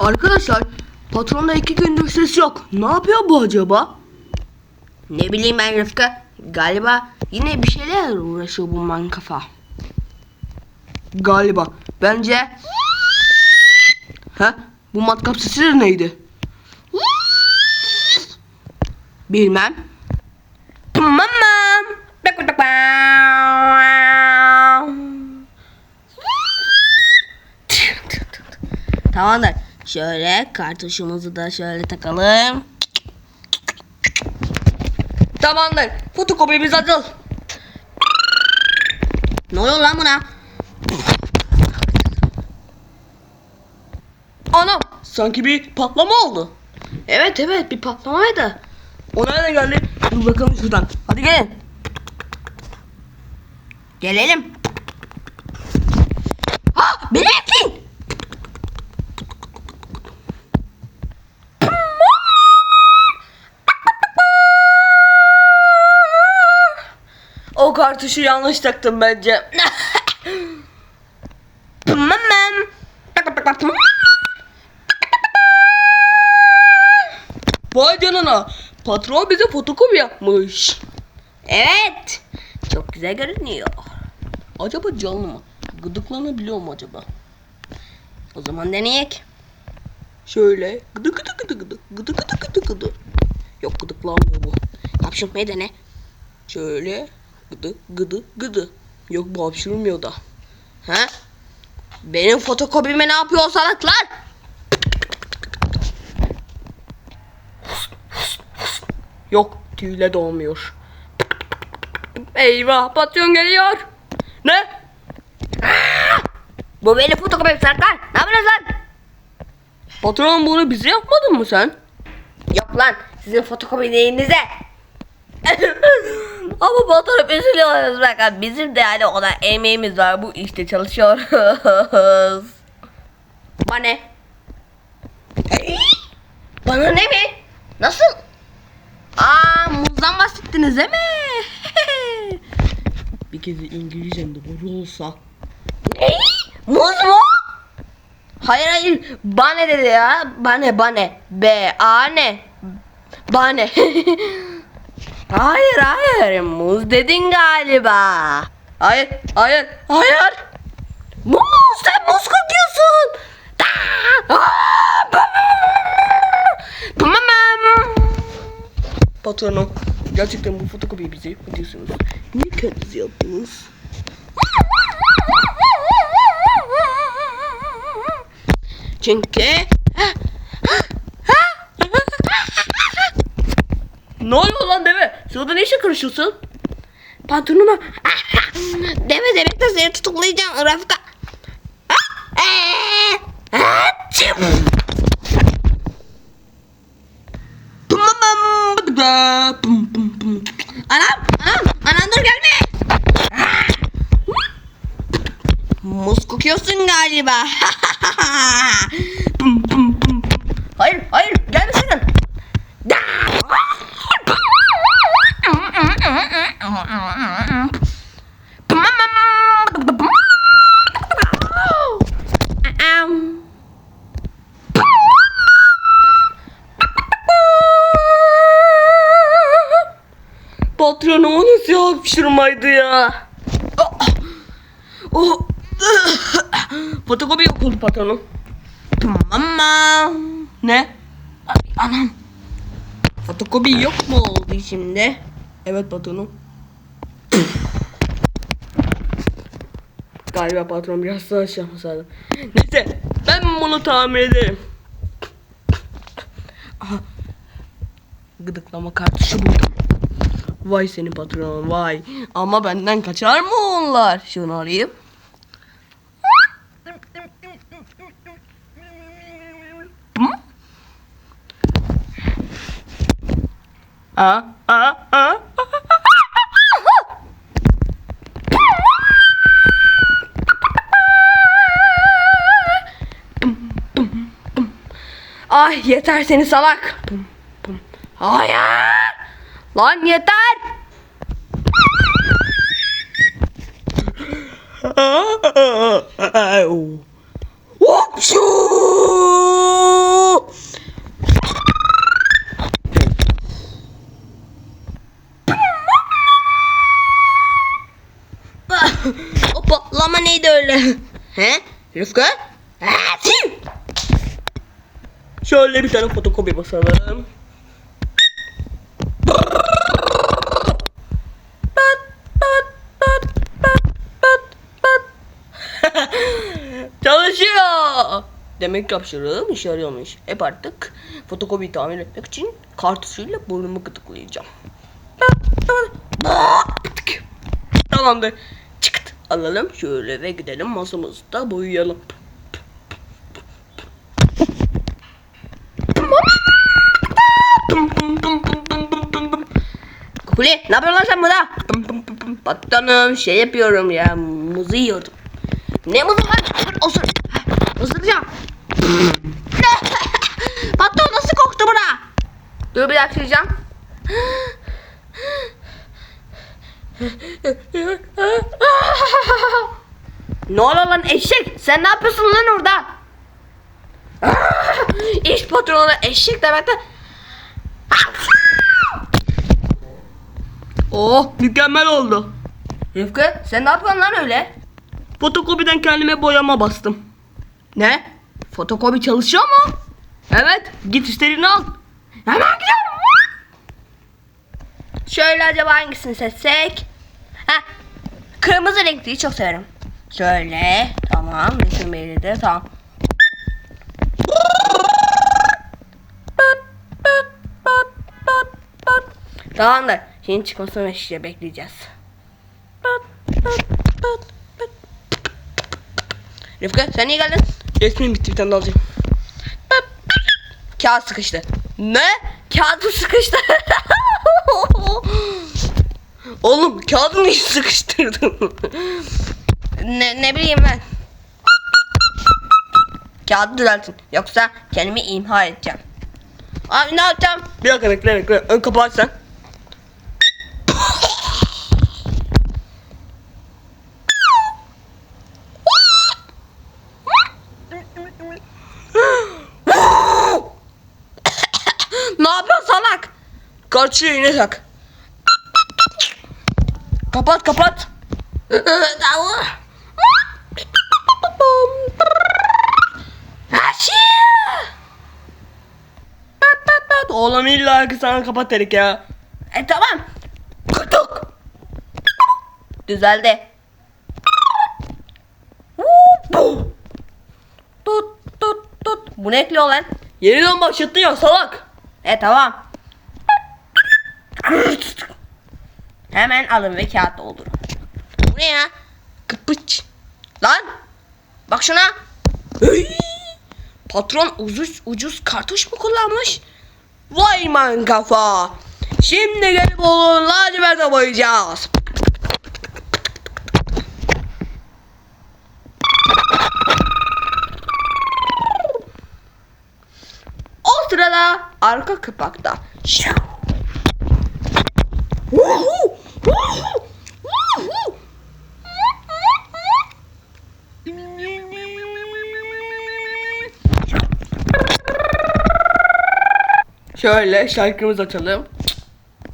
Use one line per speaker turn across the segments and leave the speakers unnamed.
Arkadaşlar patronda iki gündür ses yok. Ne yapıyor bu acaba? Ne bileyim ben Rıfkı. Galiba yine bir şeyler uğraşıyor bu man kafa. Galiba. Bence... Ha? Bu matkap sesi neydi? Bilmem. Tamam. Tamamdır. Şöyle kartuşumuzu da şöyle takalım. Tamamdır. Fotokopimiz hazır. Ne oluyor lan buna? Anam sanki bir patlama oldu. Evet evet bir patlamaydı. O nereden geldi? Dur bakalım şuradan. Hadi gelin. Gelelim. O kartuşu yanlış taktım bence. Vay canına. Patron bize fotokopi yapmış. Evet. Çok güzel görünüyor. Acaba canlı mı? Gıdıklanabiliyor mu acaba? O zaman deneyek. Şöyle gıdı gıdı gıdı gıdı gıdı gıdı gıdı gıdı. Yok gıdıklanmıyor bu. Hapşırtmayı dene. Şöyle gıdı gıdı gıdı. Yok bu hapşırmıyor da. Ha? Benim fotokopime ne yapıyor salaklar? Yok tüyle doğmuyor. Eyvah patron geliyor. Ne? Bu benim fotokopim salaklar. Ne yapıyorsunuz lan? Patron bunu bize yapmadın mı sen? Yok lan sizin fotokopi neyinize? Ama patron üzülüyoruz bakın bizim de yani o kadar emeğimiz var bu işte çalışıyoruz. Bana ne? Bana ne mi? Nasıl? Aa muzdan bahsettiniz değil mi? Bir kez İngilizcem de doğru olsa. Ne? Muz mu? Hayır hayır. Bane dedi ya. Bane bane. B A ne? Bane. hayır hayır. Muz dedin galiba. Hayır hayır hayır. Muz sen muz kokuyorsun. Patronum gerçekten bu fotokopiyi bize yapıyorsunuz. Niye kendiniz yaptınız? Çünkü Ne oluyor lan deve? Sırada ne işe karışıyorsun? Patronuma Deve demek de seni tutuklayacağım Rafika Anam, anam, anam dur gelme. Muz kokuyorsun galiba. Hayır, hayır, Patronum o nasıl hapşırmaydı ya? Oh. Oh. Fotokopi yok oldu patronum. Tamam. Ne? Ay, anam. Fotokopi yok mu oldu şimdi? Evet patronum. Galiba patron biraz daha şey yapmasaydı. Neyse ben bunu tamir ederim. Aha. Gıdıklama kartuşu buldum. Vay senin patronun vay. Ama benden kaçar mı onlar? Şunu alayım. Hı? Aa, aa, aa. Ay yeter seni salak. Hayır. Lan yeter. Hopşu! o patlama neydi öyle? He? Rıfkı? Şöyle bir tane fotokopi basalım. Çalışıyor. Demek ki hapşırığım işe yarıyormuş. Hep artık fotokopi tamir etmek için kartuşuyla burnumu gıdıklayacağım. Tamamdır. Çıkıt. Alalım şöyle ve gidelim masamızda boyayalım. Kukuli ne yapıyorsun sen burada? Patronum şey yapıyorum ya muzu yiyordum. Ne muzu lan? Osur. Isıracağım. Patron nasıl koktu bura? Dur bir dakika yiyeceğim. ne oluyor lan eşek? Sen ne yapıyorsun lan orada? İş patronu eşek demekte. Oh mükemmel oldu. Rıfkı sen ne yapıyorsun lan öyle? Fotokopiden kendime boyama bastım. Ne? Fotokopi çalışıyor mu? Evet git istediğini al. Hemen gidiyorum. Şöyle acaba hangisini seçsek? Ha, kırmızı renkliyi çok severim. Şöyle tamam resim belirdi tamam. Tamamdır. Şimdi çıkmasını işte bekleyeceğiz. Pat, pat, pat, Rıfkı sen niye geldin? Resmim bitti bir tane daha alacağım. Kağıt sıkıştı. Ne? Kağıdım sıkıştı. Oğlum kağıdı niye sıkıştırdın? ne, ne bileyim ben. Kağıdı düzeltin. Yoksa kendimi imha edeceğim. Abi ne yapacağım? Bir dakika bekle bekle. Ön kapağı sen. ne yapıyorsun salak? Karşıya yine tak. Kapat kapat. Davul. Aşı. Pat pat pat. Oğlum illa ki sana kapat dedik ya. E tamam. Kutuk. Düzeldi. Tut tut tut. Bu ne ekliyor lan? Yeniden başlattın ya salak. E tamam. Hemen alın ve kağıt doldurun. Bu ne ya? Kıpıç. Lan. Bak şuna. Hey! Patron ucuz ucuz kartuş mu kullanmış? Vay man kafa. Şimdi gelip onu laciverte boyayacağız. O sırada arka kapakta. Şau. Şöyle şarkımızı açalım.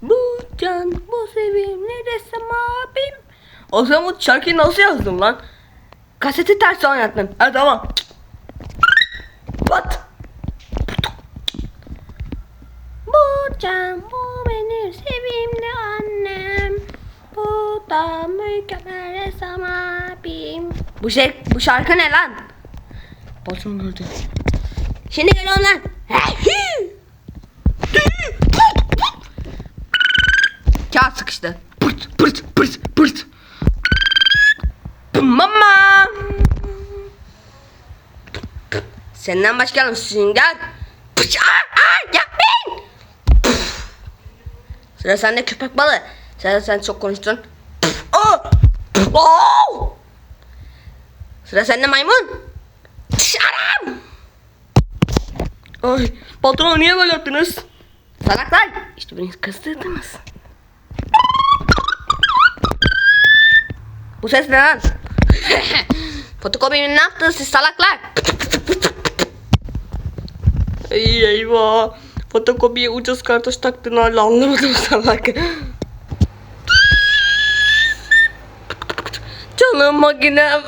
Bu can, bu sevimli ressam abim. O zaman bu şarkıyı nasıl yazdın lan? Kaseti ters oynattın. Ha tamam. Pat. Bu can, bu benim sevimli annem. Bu da mükemmel ressam abim. Bu şey, bu şarkı ne lan? Patron gördü. Şimdi geliyorum lan. Kağıt sıkıştı. Pırt pırt pırt pırt. Mama. Senden başka sünger. Pıç, aa, aa, yapmayın. Sıra sende köpek balığı. Sen sen çok konuştun. Aa, oo. Sıra sende maymun. Pış, Anam. Ay patron niye böyle yaptınız? Salaklar. İşte beni kızdırdınız. Bu ses ne lan? Fotokopinin ne yaptınız siz salaklar? Ey eyvah. Fotokopiye ucuz kartuş taktığını hala anlamadım salak. Canım makinem.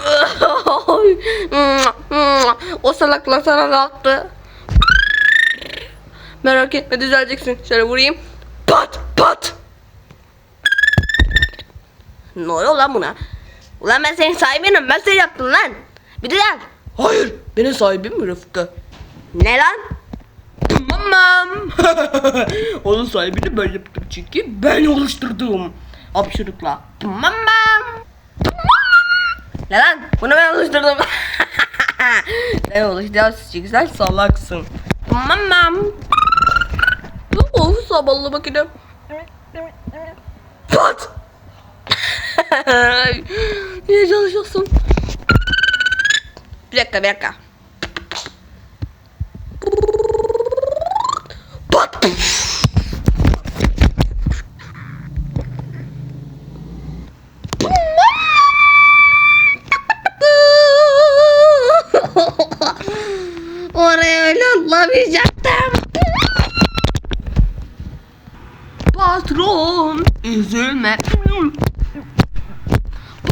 o salakla sana ne yaptı? Merak etme düzeleceksin. Şöyle vurayım. Pat pat. Ne oluyor lan buna? Ulan ben senin sahibinim. Ben seni yaptım lan. Bir düzel. Hayır. Benim sahibim mi Rıfkı? Ne lan? Tamam. Onun sahibini ben yaptım çünkü ben oluşturdum. Hapşırıkla. Tamam. Ne lan? Bunu ben oluşturdum. Sen oluşturdun çünkü sen salaksın. Tamam. Oh sabahlı bakayım. Pat. Niye çalışıyorsun? Bir dakika bir dakika. Patron üzülme.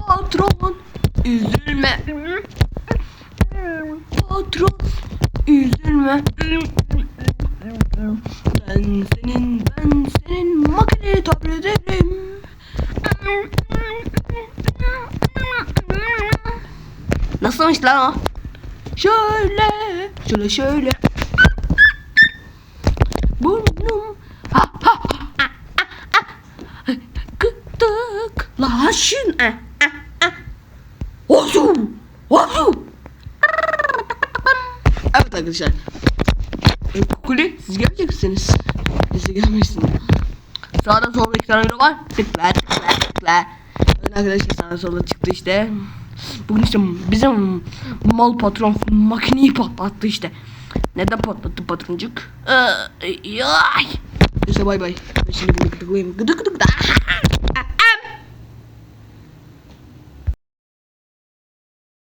Patron üzülme. Patron üzülme. Ben senin ben senin makineye tabir ederim. Nasılmış lan o? Şöyle, şöyle şöyle. Burnum ha ha ha ha ha ha. Gıdıklaşın. Ah, ah, ah. Ozu, ozu. Evet arkadaşlar. E, Kukuli siz gelecek misiniz? Siz de gelmişsiniz. Sağda solda iki tane video var. Tıkla tıkla tıkla. Evet arkadaşlar sağda solda çıktı işte. Bugün işte bizim mal patron makineyi patlattı işte. Neden patlattı patroncuk? Ee, yay. Neyse bay bay. Ben şimdi bunu gıdıklayayım. Gıdık gıdık da.